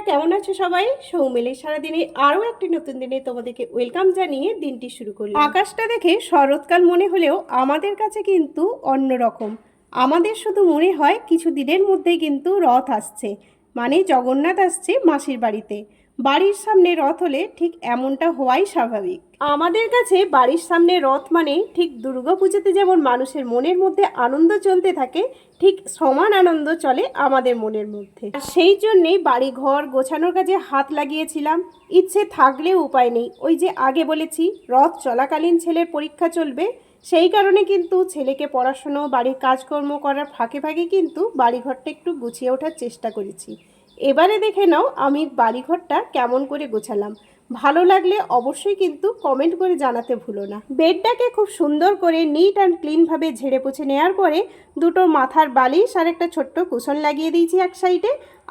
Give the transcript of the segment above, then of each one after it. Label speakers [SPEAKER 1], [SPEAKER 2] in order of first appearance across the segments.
[SPEAKER 1] বন্ধুরা কেমন আছো সবাই? সৌমিলে সারাদিনে আরও একটি নতুন দিনে তোমাদেরকে ওয়েলকাম জানিয়ে দিনটি শুরু করি আকাশটা দেখে শরৎকাল মনে হলেও আমাদের কাছে কিন্তু অন্যরকম আমাদের শুধু মনে হয় কিছু দিনের মধ্যেই কিন্তু রথ আসছে। মানে জগন্নাথ আসছে মাসির বাড়িতে। বাড়ির সামনে রথ হলে ঠিক এমনটা হওয়াই স্বাভাবিক। আমাদের কাছে বাড়ির সামনে রথ মানে ঠিক দুর্গাপুজোতে যেমন মানুষের মনের মধ্যে আনন্দ চলতে থাকে, ঠিক সমান আনন্দ চলে আমাদের মনের মধ্যে। সেই জন্যেই বাড়ি ঘর গোছানোর কাজে হাত লাগিয়েছিলাম। ইচ্ছে থাকলেও উপায় নেই। ওই যে আগে বলেছি, রথ চলাকালীন ছেলের পরীক্ষা চলবে। সেই কারণে কিন্তু ছেলেকে পড়াশুনো বাড়ির কাজকর্ম করার ফাঁকে ফাঁকে কিন্তু বাড়িঘরটা একটু গুছিয়ে ওঠার চেষ্টা করেছি। এবারে দেখে নাও আমি বাড়িঘরটা কেমন করে গোছালাম। ভালো লাগলে অবশ্যই কিন্তু কমেন্ট করে জানাতে ভুলো না। বেডটাকে খুব সুন্দর করে নিট অ্যান্ড ক্লিনভাবে ঝেড়ে পুছে নেওয়ার পরে দুটো মাথার বালিশ আর একটা ছোট্ট কুশন লাগিয়ে দিয়েছি এক সাইডে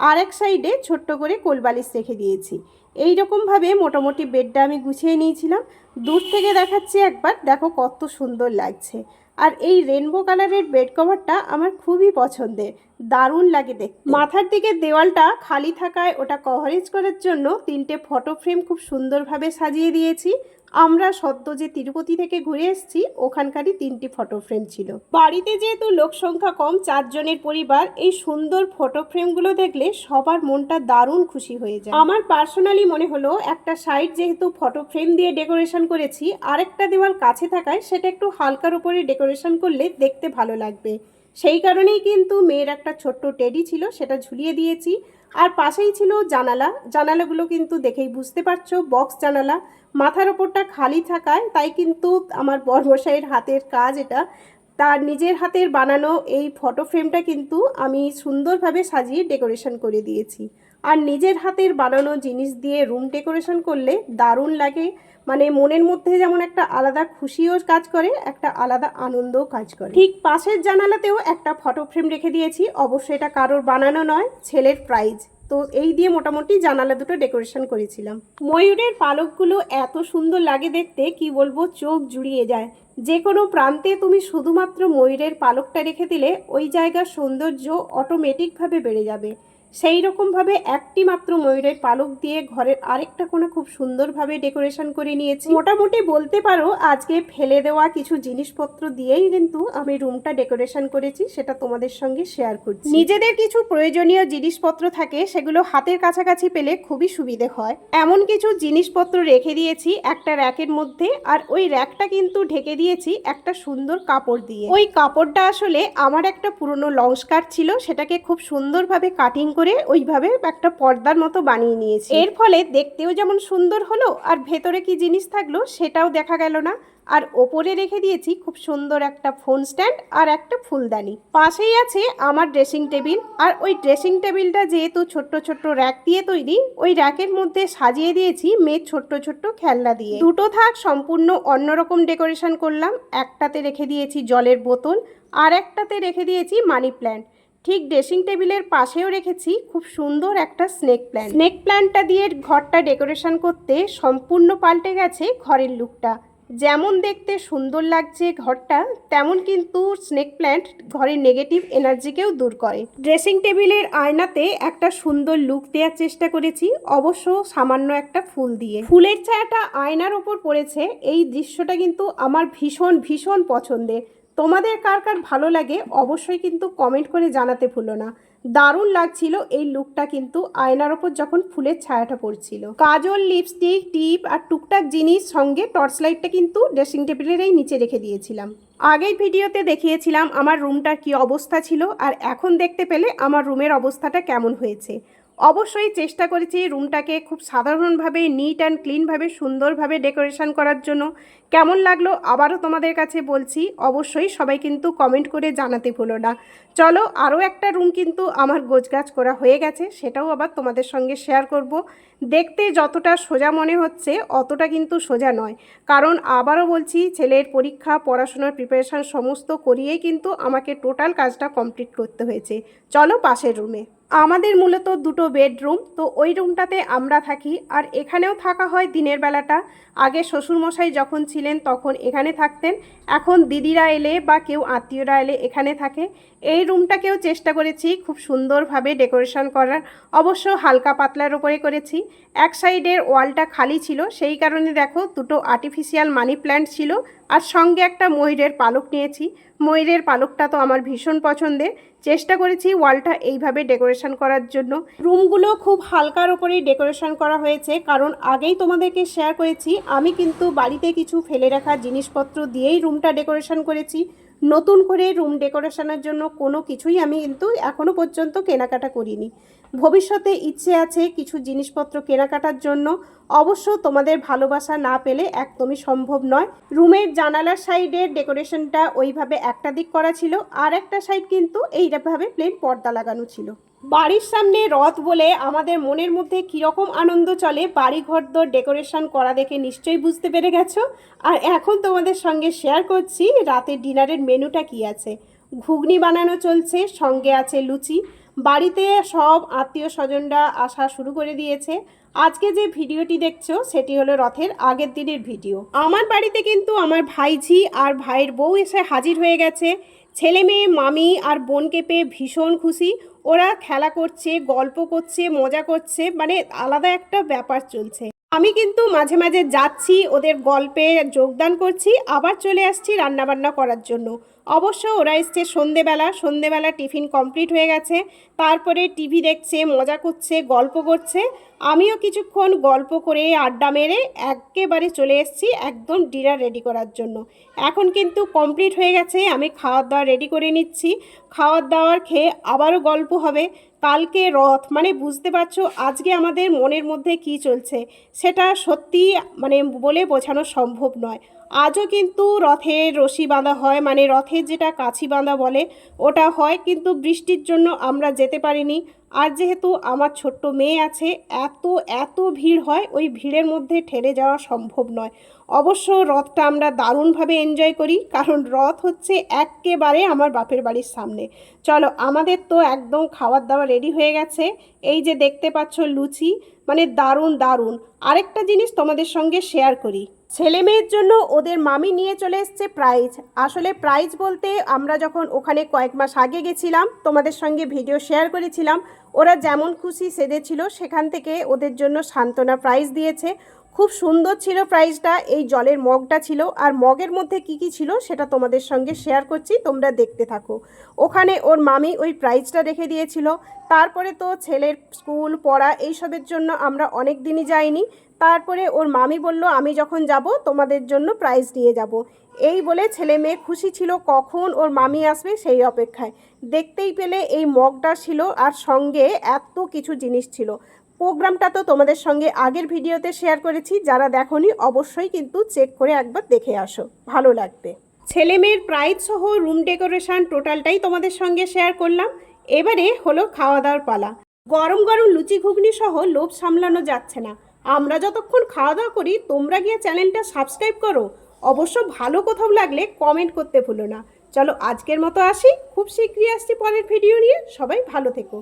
[SPEAKER 1] আর এক সাইডে ছোট্ট করে কোল বালিশ রেখে দিয়েছি। এই রকমভাবে মোটামুটি বেডটা আমি গুছিয়ে নিয়েছিলাম। দূর থেকে দেখাচ্ছি একবার, দেখো কত সুন্দর লাগছে। আর এই রেনবো কালারের বেড কভারটা আমার খুবই পছন্দের। দারুণ লাগে দেখতে। মাথার দিকে দেওয়ালটা খালি থাকায় ওটা কভারেজ করার জন্য তিনটে ফটো ফ্রেম খুব সুন্দরভাবে সাজিয়ে দিয়েছি। আমরা সদ্য যে তিরুপতি থেকে ঘুরে এসেছি, ওখানকারই তিনটি ফটো ফ্রেম ছিল। বাড়িতে যেহেতু লোক সংখ্যা কম, চারজনের পরিবার, এই সুন্দর ফটো ফ্রেমগুলো দেখলে সবার মনটা দারুণ খুশি হয়ে যায়। আমার পার্সোনালি মনে হলো, একটা সাইড যেহেতু ফটো ফ্রেম দিয়ে ডেকোরেশন করেছি, আরেকটা দেওয়াল কাছে থাকায় সেটা একটু হালকার উপরে ডেকোরেশন করলে দেখতে ভালো লাগবে। সেই কারণেই কিন্তু মেয়ের একটা ছোট্ট টেডি ছিল, সেটা ঝুলিয়ে দিয়েছি। আর পাশেই ছিল জানালা। জানালাগুলো কিন্তু দেখেই বুঝতে পারছ বক্স জানালা। মাথার ওপরটা খালি থাকায় তাই কিন্তু আমার বর্মশাইয়ের হাতের কাজ এটা। তার নিজের হাতের বানানো এই ফটো ফ্রেমটা কিন্তু আমি সুন্দরভাবে সাজিয়ে ডেকোরেশন করে দিয়েছি। আর নিজের হাতের বানানো জিনিস দিয়ে রুম ডেকোরেশন করলে দারুণ লাগে। মানে মনের মধ্যে যেমন একটা আলাদা খুশিও কাজ করে, একটা আলাদা আনন্দও কাজ করে। ঠিক পাশের জানালাতেও একটা ফটো ফ্রেম রেখে দিয়েছি। অবশ্যই এটা কারোর বানানো নয়, ছেলের প্রাইজ তো এই দিয়ে মোটামুটি জানালা দুটো ডেকোরেশন করেছিলাম। ময়ূরের পালকগুলো এত সুন্দর লাগে দেখতে, কি বলব, চোখ জুড়িয়ে যায়। যে কোনো প্রান্তে তুমি শুধুমাত্র ময়ূরের পালকটা রেখে দিলে ওই জায়গার সৌন্দর্য অটোমেটিকভাবে বেড়ে যাবে। সেই রকমভাবে একটি মাত্র ময়ূরের পালক দিয়ে ঘরের আরেকটা কোণে খুব সুন্দরভাবে ডেকোরেশন করে নিয়েছি। মোটামুটি বলতে পারো, আজকে ফেলে দেওয়া কিছু জিনিসপত্র দিয়েই কিন্তু আমি রুমটা ডেকোরেশন করেছি, সেটা তোমাদের সঙ্গে শেয়ার করছি। নিজেদের কিছু প্রয়োজনীয় জিনিসপত্র থাকে, সেগুলো হাতের কাছাকাছি পেলে খুবই সুবিধে হয়। এমন কিছু জিনিসপত্র রেখে দিয়েছি, একটা র্যাকের মধ্যে, আর ওই র্যাকটা কিন্তু ঢেকে দিয়েছি একটা সুন্দর কাপড় দিয়ে। ওই কাপড়টা আসলে আমার একটা পুরনো লংস্কার ছিল, সেটাকে খুব সুন্দরভাবে কাটিং করে ওইভাবে একটা পর্দার মতো বানিয়ে নিয়েছি। এর ফলে দেখতেও যেমন সুন্দর হলো আর ভেতরে কি জিনিস থাকল সেটাও দেখা গেল না। আর ওপরে রেখে দিয়েছি খুব সুন্দর একটা ফোন স্ট্যান্ড আর একটা ফুলদানি। পাশেই আছে আমার ড্রেসিং টেবিল আর ওই ড্রেসিং টেবিলটা যেহেতু ছোট্ট ছোট্ট র্যাক দিয়ে তৈরি, ওই র্যাকের মধ্যে সাজিয়ে দিয়েছি মেয়ের ছোট্ট ছোট্ট খেলনা দিয়ে। দুটো থাক সম্পূর্ণ অন্যরকম ডেকোরেশন করলাম। একটাতে রেখে দিয়েছি জলের বোতল আর একটাতে রেখে দিয়েছি মানি প্ল্যান্ট। ঠিক ড্রেসিং টেবিলের পাশেও রেখেছি খুব সুন্দর একটা স্নেক প্ল্যান্ট। স্নেক প্ল্যান্টটা দিয়ে ঘরটা ডেকোরেশন করতে সম্পূর্ণ পাল্টে গেছে ঘরের লুকটা। যেমন দেখতে সুন্দর লাগছে ঘরটা, তেমন কিন্তু স্নেক প্ল্যান্ট ঘরের নেগেটিভ এনার্জিকেও দূর করে। ড্রেসিং টেবিলের আয়নাতে একটা সুন্দর লুক দেওয়ার চেষ্টা করেছি, অবশ্য সামান্য একটা ফুল দিয়ে। ফুলের ছায়াটা আয়নার ওপর পড়েছে, এই দৃশ্যটা কিন্তু আমার ভীষণ ভীষণ পছন্দের। তোমাদের কার কার ভালো লাগে অবশ্যই কিন্তু কমেন্ট করে জানাতে ভুলো না। দারুণ লাগছিল এই লুকটা কিন্তু আয়নার ওপর যখন ফুলের ছায়াটা পড়ছিল। কাজল লিপস্টিক টিপ আর টুকটাক জিনিস সঙ্গে টর্চ লাইটটা কিন্তু ড্রেসিং টেবিলের এই নিচে রেখে দিয়েছিলাম। আগের ভিডিওতে দেখিয়েছিলাম আমার রুমটার কি অবস্থা ছিল আর এখন দেখতে পেলে আমার রুমের অবস্থাটা কেমন হয়েছে। অবশ্যই চেষ্টা করেছি রুমটাকে খুব সাধারণভাবে নিট অ্যান্ড ক্লিনভাবে সুন্দরভাবে ডেকোরেশন করার জন্য। কেমন লাগল আবারও তোমাদের কাছে বলছি, অবশ্যই সবাই কিন্তু কমেন্ট করে জানাতে ভুলো না। চলো আরও একটা রুম কিন্তু আমার গোছগাছ করা হয়ে গেছে, সেটাও আবার তোমাদের সঙ্গে শেয়ার করব। দেখতে যতটা সোজা মনে হচ্ছে, অতটা কিন্তু সোজা নয়। কারণ আবারও বলছি, ছেলের পরীক্ষা, পড়াশোনার প্রিপারেশান সমস্ত করিয়েই কিন্তু আমাকে টোটাল কাজটা কমপ্লিট করতে হয়েছে। চলো পাশের রুমে আমাদের মূলত দুটো বেডরুম, তো ওই রুমটাতে আমরা থাকি। আর এখানেও থাকা হয় দিনের বেলাটা। আগে শ্বশুরমশাই যখন ছিলেন তখন এখানে থাকতেন। এখন দিদিরা এলে বা কেউ আত্মীয়রা এলে এখানে থাকে। এই রুমটাকেও চেষ্টা করেছি খুব সুন্দরভাবে ডেকোরেশন করার। অবশ্য হালকা পাতলার উপরে করেছি। এক সাইডের ওয়ালটা খালি ছিল। সেই কারণে দেখো দুটো আর্টিফিশিয়াল মানি প্ল্যান্ট ছিল। আর সঙ্গে একটা ময়ূরের পালক নিয়েছি। ময়ূরের পালকটা তো আমার ভীষণ পছন্দের। চেষ্টা করেছি ওয়ালটা এইভাবে ডেকোরেশন করার জন্য। রুমগুলো খুব হালকার ওপরেই ডেকোরেশন করা হয়েছে, কারণ আগেই তোমাদেরকে শেয়ার করেছি, আমি কিন্তু বাড়িতে কিছু ফেলে রাখা জিনিসপত্র দিয়েই রুমটা ডেকোরেশন করেছি। নতুন করে রুম ডেকোরেশনের জন্য কোনো কিছুই আমি কিন্তু এখনও পর্যন্ত কেনাকাটা করিনি। ভবিষ্যতে ইচ্ছে আছে কিছু জিনিসপত্র কেনাকাটার জন্য। অবশ্য তোমাদের ভালোবাসা না পেলে একদমই সম্ভব নয়। রুমের জানালার সাইডে ডেকোরেশনটা ওইভাবে একটা দিক করা ছিল আর একটা সাইড কিন্তু এইভাবে প্লেন পর্দা লাগানো ছিল। বাড়ির সামনে রথ বলে আমাদের মনের মধ্যে কীরকম আনন্দ চলে বাড়ি ঘরদোর ডেকোরেশন করা দেখে নিশ্চয়ই বুঝতে পেরে গেছো? আর এখন তোমাদের সঙ্গে শেয়ার করছি রাতের ডিনারের মেনুটা কি আছে। ঘুগনি বানানো চলছে, সঙ্গে আছে লুচি। বাড়িতে সব আত্মীয় স্বজনরা আসা শুরু করে দিয়েছে। আজকে যে ভিডিওটি দেখছ, সেটি হলো রথের আগের দিনের ভিডিও। আমার বাড়িতে কিন্তু আমার ভাইঝি আর ভাইয়ের বউ এসে হাজির হয়ে গেছে। ছেলে মেয়ে, মামি আর বোনকে পেয়ে ভীষণ খুশি। ওরা খেলা করছে, গল্প করছে, মজা করছে মানে আলাদা একটা ব্যাপার চলছে। আমি কিন্তু মাঝে মাঝে যাচ্ছি, ওদের গল্পে যোগদান করছি, আবার চলে আসছি রান্নাবান্না করার জন্য। অবশ্য ওরা এসছে সন্ধেবেলা সন্ধেবেলা টিফিন কমপ্লিট হয়ে গেছে, তারপরে টিভি দেখছে, মজা করছে, গল্প করছে। আমিও কিছুক্ষণ গল্প করে আড্ডা মেরে একেবারে চলে এসেছি একদম ডিনার রেডি করার জন্য। এখন কিন্তু কমপ্লিট হয়ে গেছে, আমি খাওয়ার দাওয়া রেডি করে নিচ্ছি। খাওয়ার দাওয়ার খেয়ে আবারও গল্প হবে। কালকে রথ মানে বুঝতে পারছ আজকে আমাদের মনের মধ্যে কি চলছে? সেটা সত্যি মানে বলে বোঝানো সম্ভব নয়। আজও কিন্তু রথের রশি বাঁধা হয় মানে রথের যেটা কাছি বাঁধা বলে, ওটা হয়, কিন্তু বৃষ্টির জন্য আমরা যেতে পারিনি। আর যেহেতু আমার ছোট্ট মেয়ে আছে, এত এত ভিড় হয়, ওই ভিড়ের মধ্যে ঠেলে যাওয়া সম্ভব নয়। অবশ্য রথটা আমরা দারুণভাবে এনজয় করি, কারণ রথ হচ্ছে একেবারে আমার বাপের বাড়ির সামনে। চলো, আমাদের তো একদম খাবার দাবার রেডি হয়ে গেছে। এই যে দেখতে পাচ্ছ লুচি মানে দারুণ দারুণ। আরেকটা জিনিস তোমাদের সঙ্গে শেয়ার করি। ছেলে মেয়ের জন্য ওদের মামি নিয়ে চলে এসছে প্রাইজ আসলে প্রাইজ বলতে আমরা যখন ওখানে কয়েক মাস আগে গেছিলাম, তোমাদের সঙ্গে ভিডিও শেয়ার করেছিলাম, ওরা যেমন খুশি সেজেছিল সেখান থেকে ওদের জন্য সান্ত্বনা প্রাইজ দিয়েছে। খুব সুন্দর ছিল প্রাইজটা এই জলের মগটা ছিল। আর মগের মধ্যে কি কি ছিল সেটা তোমাদের সঙ্গে শেয়ার করছি, তোমরা দেখতে থাকো। ওখানে ওর মামি ওই প্রাইজটা রেখে দিয়েছিল। তারপরে তো ছেলের স্কুল পড়া এইসবের জন্য আমরা অনেক দিনই যাইনি। তারপরে ওর মামি বলল, আমি যখন যাব, তোমাদের জন্য প্রাইজ নিয়ে যাব। এই বলে ছেলে মেয়ে খুশি ছিল, কখন ওর মামি আসবে সেই অপেক্ষায়। দেখতেই পেলে এই মগটা ছিল আর সঙ্গে এত কিছু জিনিস ছিল। প্রোগ্রামটা তো তোমাদের সঙ্গে আগের ভিডিওতে শেয়ার করেছি, যারা দেখনি অবশ্যই কিন্তু চেক করে একবার দেখে আসো, ভালো লাগবে। ছেলে মেয়ের প্রাইজ সহ রুম ডেকোরেশন টোটালটাই তোমাদের সঙ্গে শেয়ার করলাম, এবারে হলো খাওয়া দাওয়ার পালা। গরম গরম লুচি ঘুগনি সহ লোভ সামলানো যাচ্ছে না। আমরা যতক্ষণ খাওয়া দাওয়া করি, তোমরা গিয়ে চ্যানেলটা সাবস্ক্রাইব করো। অবশ্য ভালো কোথাও লাগলে কমেন্ট করতে ভুলো না। চলো আজকের মতো আসি, খুব শীঘ্রই আসছি পরের ভিডিও নিয়ে, সবাই ভালো থেকো।